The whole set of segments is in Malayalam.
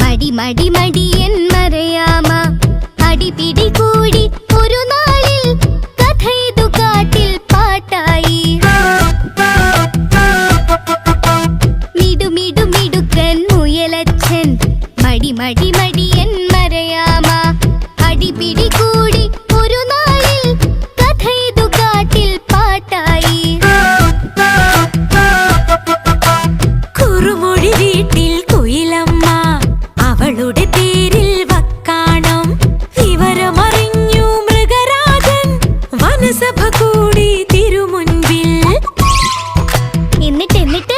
മടി മടി മടിയൻ മറയാമ അടിപിടി കൂടി ഒരു നാളിൽ കഥ ഇതു കാട്ടിൽ പാട്ടായി മിടു മിടു മിടുക്കൻ മുയലച്ഛൻ മടി മടി മടിയൻ മറയാമ അടിപിടി കൂടി ഒരു വനസഭ കൂടി തിരുമുൻപിൽ. എന്നിട്ട് എന്നിട്ട്?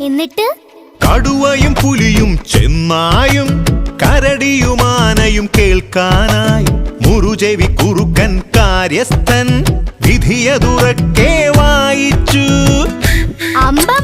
എന്നിട്ട്? കടുവയും പുലിയും ചെന്നായും കരടിയുമാനയും കേൾക്കാനായി മുറുചെവി കുറുക്കൻ കാര്യസ്ഥൻ വിധിയതുറക്കെ വായിച്ചു. അമ്പമ്പോ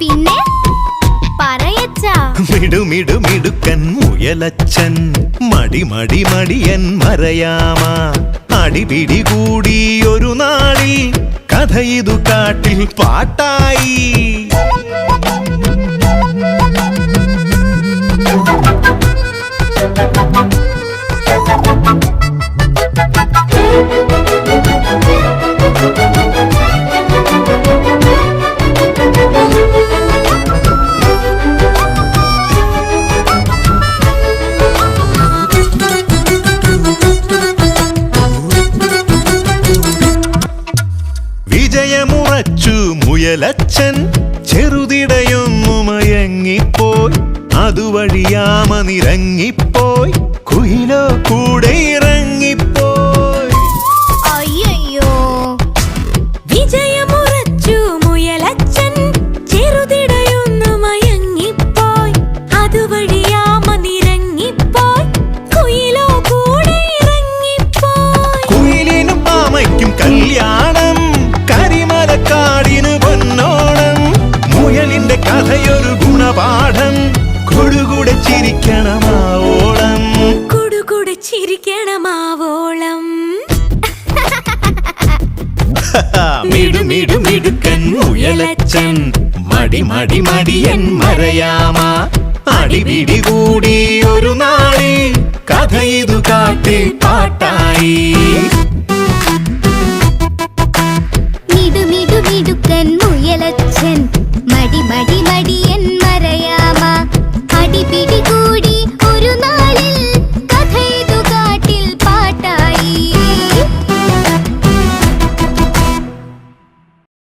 പിന്നെ പറയച്ചിടുമിടുമിടുക്കൻ മുയലച്ചൻ മടി മടി മടിയൻ മറയാമ അടിപിടി കൂടി ഒരു നാളിൽ കഥ ഇതു കാട്ടിൽ പാട്ടായി. മുയലച്ചൻ ചെറുതിടയൊന്നു മയങ്ങിപ്പോയി അതുവഴിയാമ കുയിലോ കുയിലോ മിടുമിടുമിടുക്കൻ മുയലച്ചൻ. മടി മടി മടിയൻ മറയാമ അടിപിടി കൂടി ഒരു നാളെ കഥ ഇതു കാട്ടിൽ പാട്ടായി. മിടു മിടു മടിയൻ മറയാമ അടിപിടി കൂടി ഒരു നാളിൽ